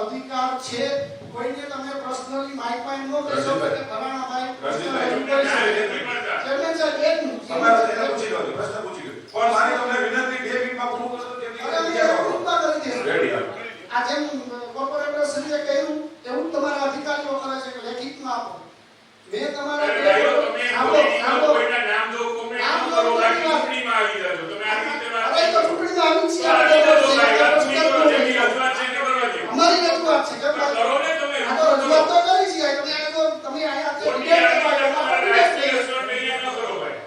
અધિકાર છે. તમારા અધિકારીઓ કરે છે કે લેખિતમાં આપો. મેં તમારા અહીંયા ન કરો ભાઈ.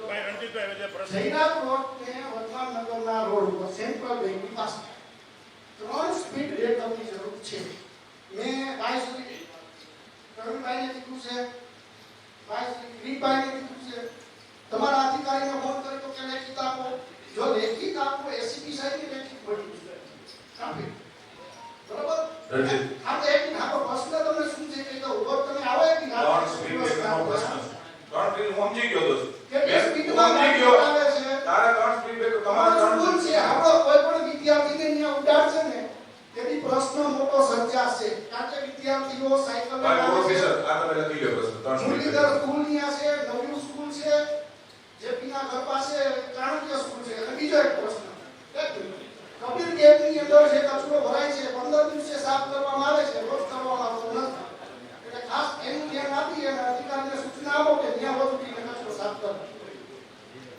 ભાઈ રણજીતભાઈ હવે જે પ્રશ્ન જયરાજ રોડ ને વર્તમાન નગરના રોડ ઉપર સેન્ટ્રલ બેંકની પાસે ત્રણ સ્પીડ બ્રેકરની જરૂર છે મેં ભાઈ સુધી પ્રવીણભાઈને કીધું છે ભાઈ સુધી ગ્રીનભાઈને કીધું છે તમારા અધિકારીને ફોન કર્યો તો કે લેખિત આપો જો લેખિત આપો એસીપી સાહેબને લેખિત મળી કાપી બરોબર રણજીત. હા તો એક મિનિટ, હા તો પ્રશ્ન તમને શું છે કે તો ઊભો તમે આવો એક મિનિટ, આ ત્રણ સ્પીડ બ્રેકરનો પ્રશ્ન છે. હું સમજી ગયો દોસ્ત. કે સ્પીડમાં સમજી ગયો. તારા છે ત્રણ સ્પીડ બ્રેકર તમારે ત્રણ સ્કૂલ છે આપણો કોઈ પણ વિદ્યાર્થીને અહીંયા ઉડાડશે ને તેથી પ્રશ્ન મોટો સર્જાશે કારણ કે વિદ્યાર્થીઓ સાયકલ પર પ્રોફેસર આ તમે લખી લો પ્રશ્ન ત્રણ સ્પીડ બ્રેકર. સ્કૂલ અહીંયા છે નવયુગ સ્કૂલ છે જેપીના ઘર પાસે ચાણક્ય સ્કૂલ છે અને બીજો એક પ્રશ્ન. કબીર ગેટની અંદર જે કચરો ભરાય છે પંદર દિવસે સાફ કરવામાં આવે છે રોજ કરવામાં